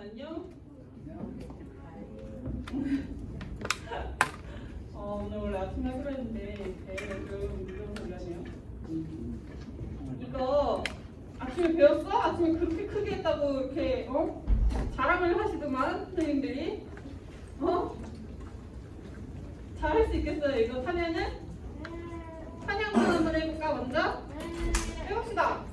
안녕. 어, 오늘 원래 아침에 하기로 했는데 배가 좀 무거운 걸려네요. 이거 아침에 배웠어? 아침에 그렇게 크게 했다고 이렇게 어? 자랑을 하시더만 선생님들이 어? 잘 할 수 있겠어요 이거 타냐는? 찬양만 한번 해볼까 먼저? 해봅시다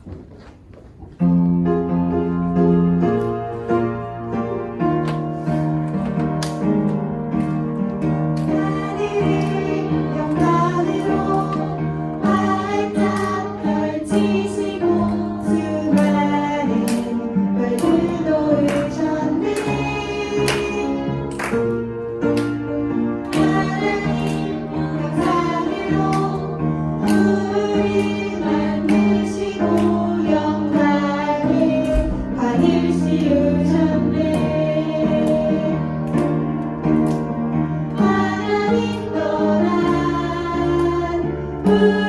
떠난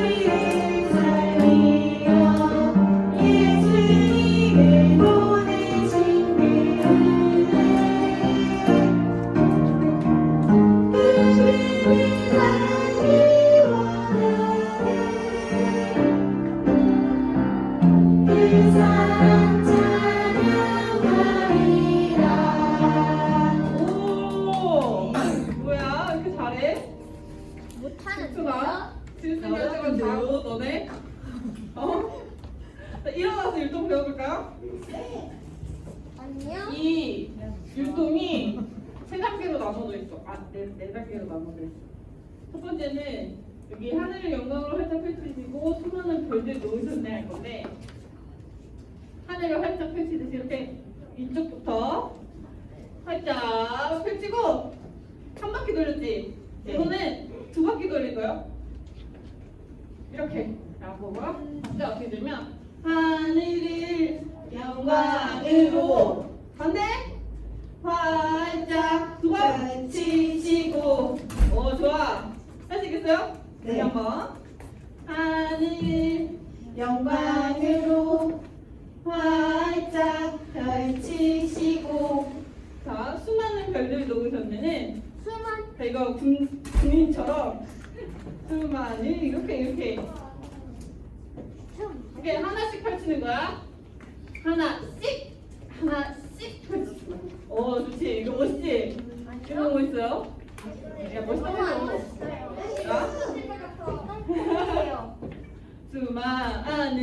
번째는 여기 하늘을 영광으로 활짝 펼치시고 수많은 별들 놓으셨네 할 건데 하늘을 활짝 펼치듯이 이렇게 이쪽부터 활짝 펼치고 한 바퀴 돌렸지? 이거는 두 바퀴 돌릴 거예요? 이렇게. 자 보고요 진짜 어떻게 들면 하늘을 영광으로 반대 활짝 두 번 치시고 오 좋아 있겠어요? 네. 다시 한번 하늘 영광으로 활짝 펼치시고 자 수많은 별들 놓으셨면은 수만 자 이거 군, 군인처럼 수많은 이렇게 이렇게 좀 이렇게 하나씩 펼치는 거야. 하나씩 하나씩 펼치는 거야. 오 좋지. 이거 멋있지? 이거 멋있어요? 야 해요. 수많은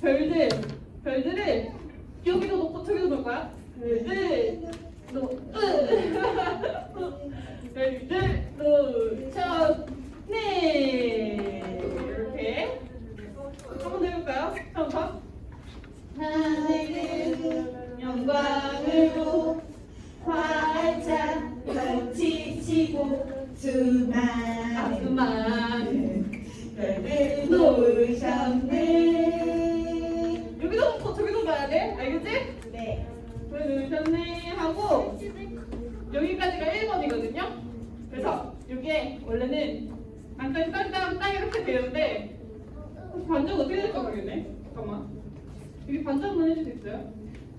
별들 별들을 여기도 놓고 저기도 놓을 거야. 별들 놓 별들 별들 놓으셨네 여기도 놓고 저기도 봐야 돼? 알겠지? 네. 놓으셨네 하고 여기까지가 1번이거든요? 그래서 이게 원래는 안까지 딴딴 딱 이렇게 되는데 반전 어떻게 될지 모르겠네. 잠깐만. 여기 반전 한번 해줄 수 있어요?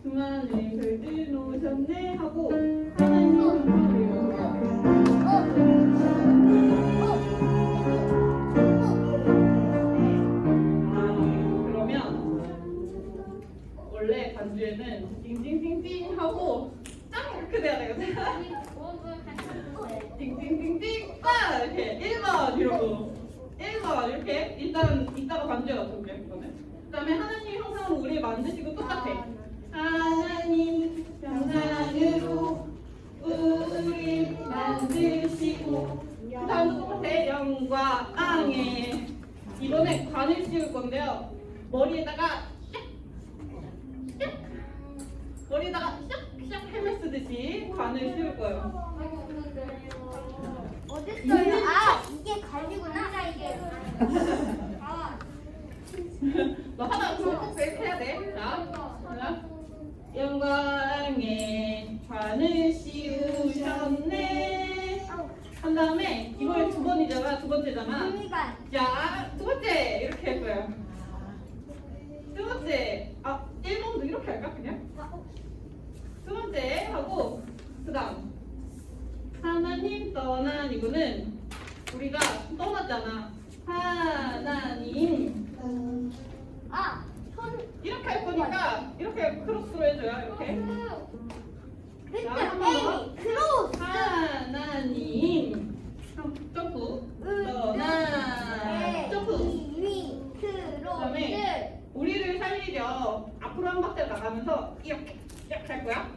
수많은 별들 놓으셨네 하고 하나 거는. 그다음에 하나님 형상으로 우리 만드시고 똑같아. 하나님 형상으로 우리 만드시고 그다음 똑같아 영광에 이번에 관을 씌울 건데요 머리에다가 샥, 샥, 머리에다가 샥샥 헬멧 쓰듯이 관을 씌울 거예요 어딨어요? 아 이게 갈비구나 이게. 그다음 하나님 떠난 이거는 우리가 떠났잖아. 하나님 아, 이렇게 할 거니까 이렇게 크로스로 해줘요. 이렇게 그때 자, 한번 A 크로스. 하나님 그럼 점프 네. 떠나 점프 위 크로스. 그다음에 우리를 살리려 앞으로 한 박자 나가면서 이렇게 이렇게 할 거야.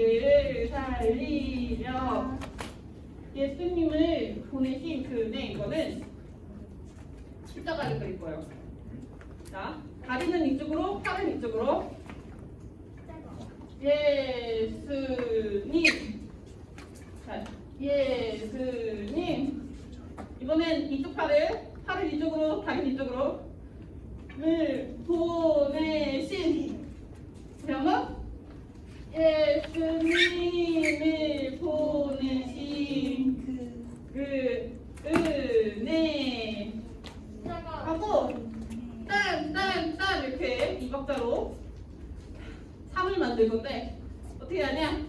우리를 살리려 예수님을 보내신 그네 이거는 십자가를 그릴 거예요. 자, 다리는 이쪽으로, 팔은 이쪽으로. 예수님. 자, 예수님. 이번엔 이쪽 팔을, 팔을 이쪽으로, 다리는 이쪽으로. 을 보내신. 그러면 예수님을 보내신 그 은혜. 하고 딴딴딴 이렇게 이 박자로 3을 만들 건데 어떻게 하냐?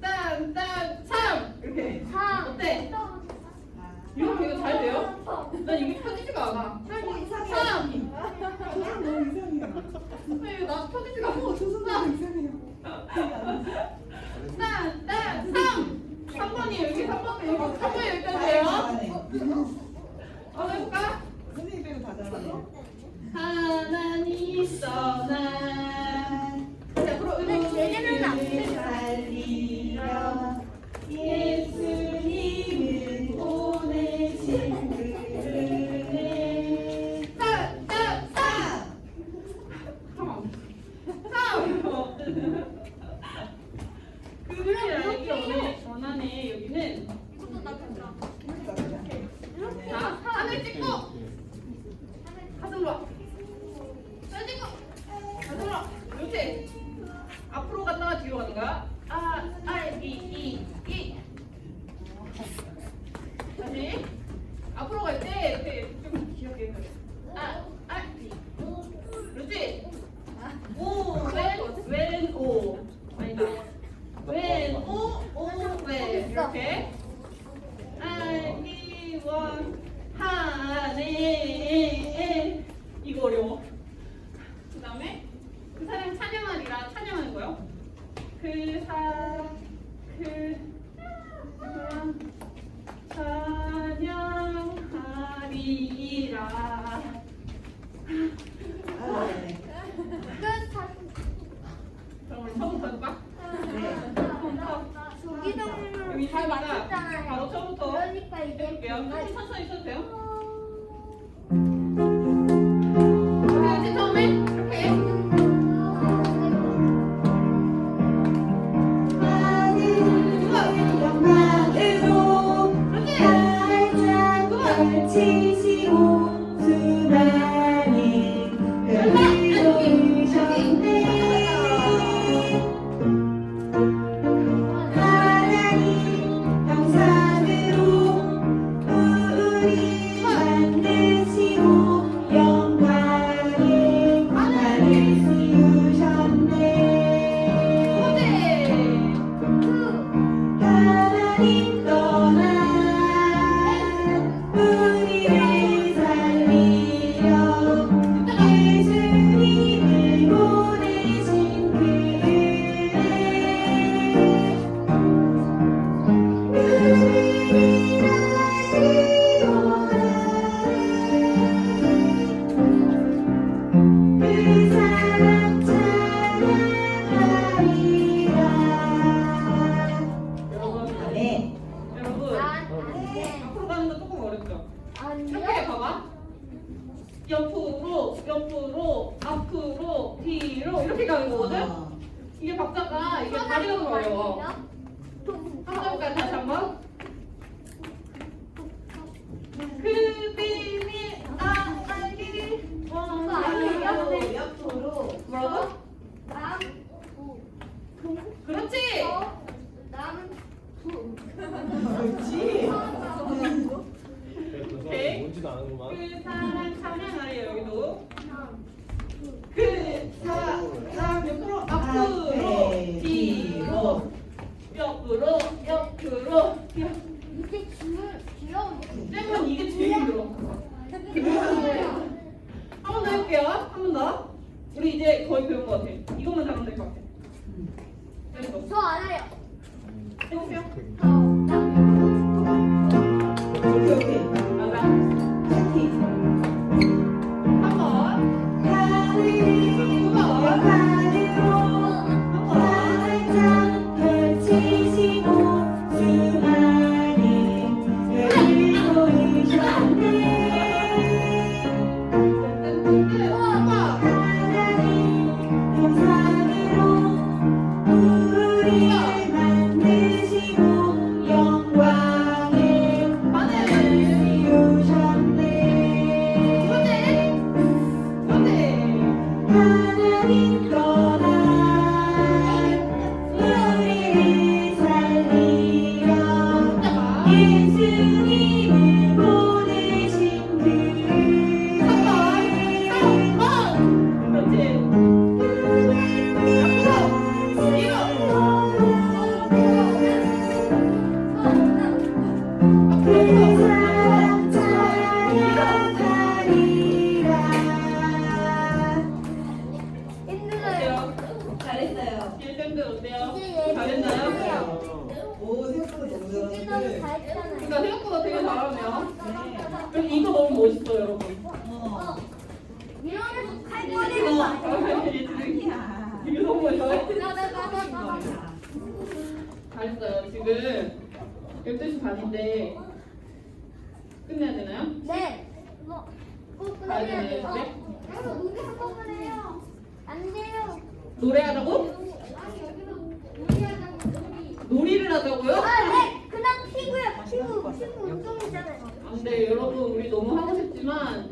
딴딴 3 이렇게 어때? 이렇게 이거 잘 돼요? 난 이게 펴지지가 않아. 3 너무 이상해요. 왜 이거 나 펴지지가 않아? 조선도 이상해요. 딴딴 3 3번이 이렇게 3번이 이렇게 3번이 여기까지예요. 한번 해볼까? 선생님 빼고 다 잘하네요. 하나님 떠나 자 앞으로 근데 쟤네는 안 우리를 돼요. 살리려 예수님을 보내신 그 은혜 따따따 그분이 알기 원해 원하네 여기는 자 하늘 찍고 가슴으로 와. 손 찍고 가슴으로 와. 이렇게 앞으로 갔다가 뒤로 가는 거야 아, R, E, E, E 다시 앞으로 갈 때 이렇게 좀 귀엽게 해서 아, R, E 그렇지 오, 왼, 왼, 오 아니다 왼, 오, 오, 왼 이렇게 알기원 하네. 이거 어려워 이렇게 가는 거거든? 이게 박자가 이게 다리가 좀 어려워. 한번 해볼까요? 다시 한 번. 그 비밀 알기 원하요. 옆으로 뭐라고? 남, 그렇지. 그렇지 Woo! 잘했어요. 지금 12시 반인데 끝내야 되나요? 네. 뭐, 꼭 가야 끝내야 돼요. 되나요? 네? 아, 어, 우리 한꺼번에 해요. 안 돼요. 노래하라고? 아니, 여기서 우리 하자고, 우리. 놀이를 하자고요? 아, 네. 그냥 친구예요. 친구, 친구 운동 있잖아요. 안 아, 돼, 네. 여러분. 우리 너무 하고 싶지만